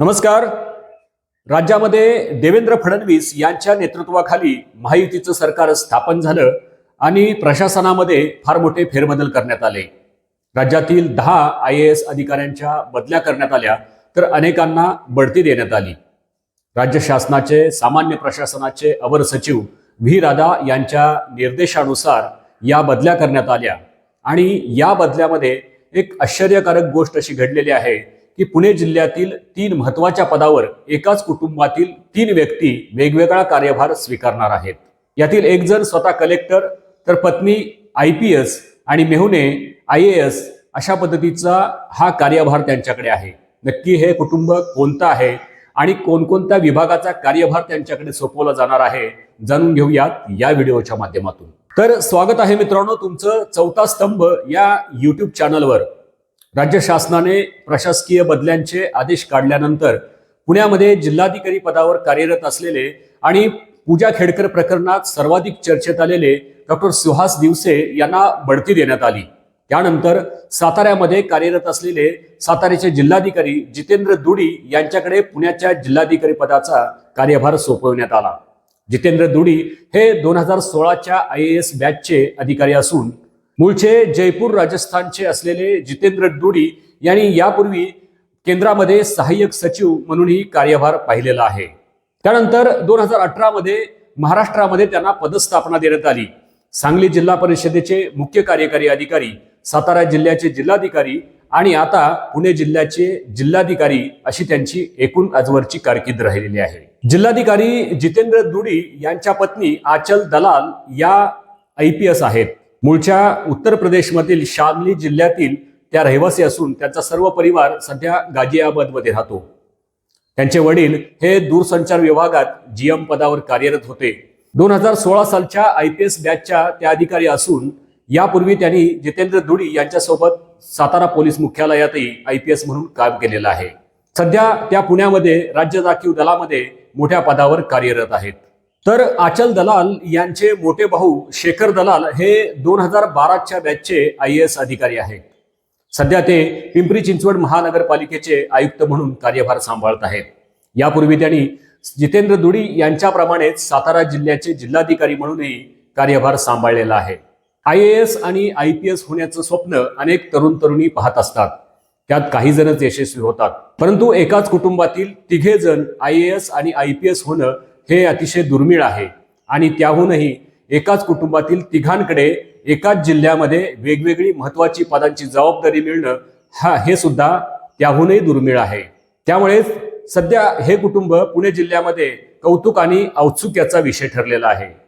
नमस्कार. राज्यामध्ये देवेंद्र फडणवीस यांच्या नेतृत्वाखाली महायुतीचं सरकार स्थापन झालं आणि प्रशासनामध्ये फार मोठे फेरबदल करण्यात आले. राज्यातील दहा आय ए एस अधिकाऱ्यांच्या बदल्या करण्यात आल्या तर अनेकांना बढती देण्यात आली. राज्य शासनाचे सामान्य प्रशासनाचे अवर सचिव व्ही राधा यांच्या निर्देशानुसार या बदल्या करण्यात आल्या. आणि या बदल्यामध्ये एक आश्चर्यकारक गोष्ट अशी घडलेली आहे की पुणे जिल्ह्यातील तीन महत्त्वाच्या पदावर एकाच कुटुंबातील तीन व्यक्ती वेगवेगळा कार्यभार स्वीकारणार आहेत. यातील एक जण स्वतः कलेक्टर तर पत्नी आय पी एस आणि मेहुणे आय ए एस अशा पद्धतीचा हा कार्यभार त्यांच्याकडे आहे. नक्की हे कुटुंब कोणतं आहे आणि कोणकोणत्या विभागाचा कार्यभार त्यांच्याकडे सोपवला जाणार आहे जाणून घेऊयात या व्हिडिओच्या माध्यमातून. तर स्वागत आहे मित्रांनो तुमचं चौथा स्तंभ या युट्यूब चॅनलवर राज्य शासनाने प्रशासकीय बदल्यांचे आदेश काढल्यानंतर पुण्यामध्ये जिल्हाधिकारी पदावर कार्यरत असलेले आणि पूजा खेडकर प्रकरणात सर्वाधिक चर्चेत आलेले डॉक्टर सुहास दिवसे यांना बढती देण्यात आली. त्यानंतर साताऱ्यामध्ये कार्यरत असलेले साताऱ्याचे जिल्हाधिकारी जितेंद्र दुडी यांच्याकडे पुण्याच्या जिल्हाधिकारी पदाचा कार्यभार सोपवण्यात आला. जितेंद्र दुडी हे दोन हजार सोळाच्या आय ए एस बॅचचे अधिकारी असून मूळचे जयपूर राजस्थानचे असलेले जितेंद्र डोडी यांनी यापूर्वी केंद्रामध्ये सहाय्यक सचिव म्हणूनही कार्यभार पाहिलेला आहे. त्यानंतर दोन हजार अठरामध्ये महाराष्ट्रामध्ये त्यांना पदस्थापना देण्यात आली. सांगली जिल्हा परिषदेचे मुख्य कार्यकारी अधिकारी सातारा जिल्ह्याचे जिल्हाधिकारी आणि आता पुणे जिल्ह्याचे जिल्हाधिकारी अशी त्यांची एकूण आजवरची कारकीर्द राहिलेली आहे. जिल्हाधिकारी जितेंद्र दुडी यांच्या पत्नी आचल दलाल या आय पी एस आहेत. मूळच्या उत्तर प्रदेशमधील शामली जिल्ह्यातील त्या रहिवासी असून त्यांचा सर्व परिवार सध्या गाझियाबादमध्ये राहतो. त्यांचे वडील हे दूरसंचार विभागात जीएम पदावर कार्यरत होते. दोन हजार सोळा सालच्या आय पी एस बॅचच्या त्या अधिकारी असून यापूर्वी त्यांनी जितेंद्र धुडी यांच्यासोबत सातारा पोलीस मुख्यालयातही आय पी एस म्हणून काम केलेलं आहे. सध्या त्या पुण्यामध्ये राज्य राखीव दलामध्ये मोठ्या पदावर कार्यरत आहेत. तर आचल दलाल यांचे मोठे भाऊ शेखर दलाल हे दोन हजार बाराच्या बॅचचे आय एस अधिकारी आहेत. सध्या ते पिंपरी चिंचवड महानगरपालिकेचे आयुक्त म्हणून कार्यभार सांभाळत आहेत. यापूर्वी त्यांनी जितेंद्र दुडी यांच्याप्रमाणेच सातारा जिल्ह्याचे जिल्हाधिकारी म्हणूनही कार्यभार सांभाळलेला आहे. आय ए एस आणि आय पी एस होण्याचं स्वप्न अनेक तरुण तरुणी पाहत असतात. त्यात काही जणच यशस्वी होतात. परंतु एकाच कुटुंबातील तिघे जण आय ए एस आणि आय पी एस होणं हे अतिशय दुर्मिळ आहे. आणि त्याहूनही एकाच कुटुंबातील तिघांकडे एकाच जिल्ह्यामध्ये वेगवेगळी महत्वाची पदांची जबाबदारी मिळणं हा हे सुद्धा त्याहूनही दुर्मिळ आहे. त्यामुळेच सध्या हे कुटुंब पुणे जिल्ह्यामध्ये कौतुक आणि औत्सुक्याचा विषय ठरलेला आहे.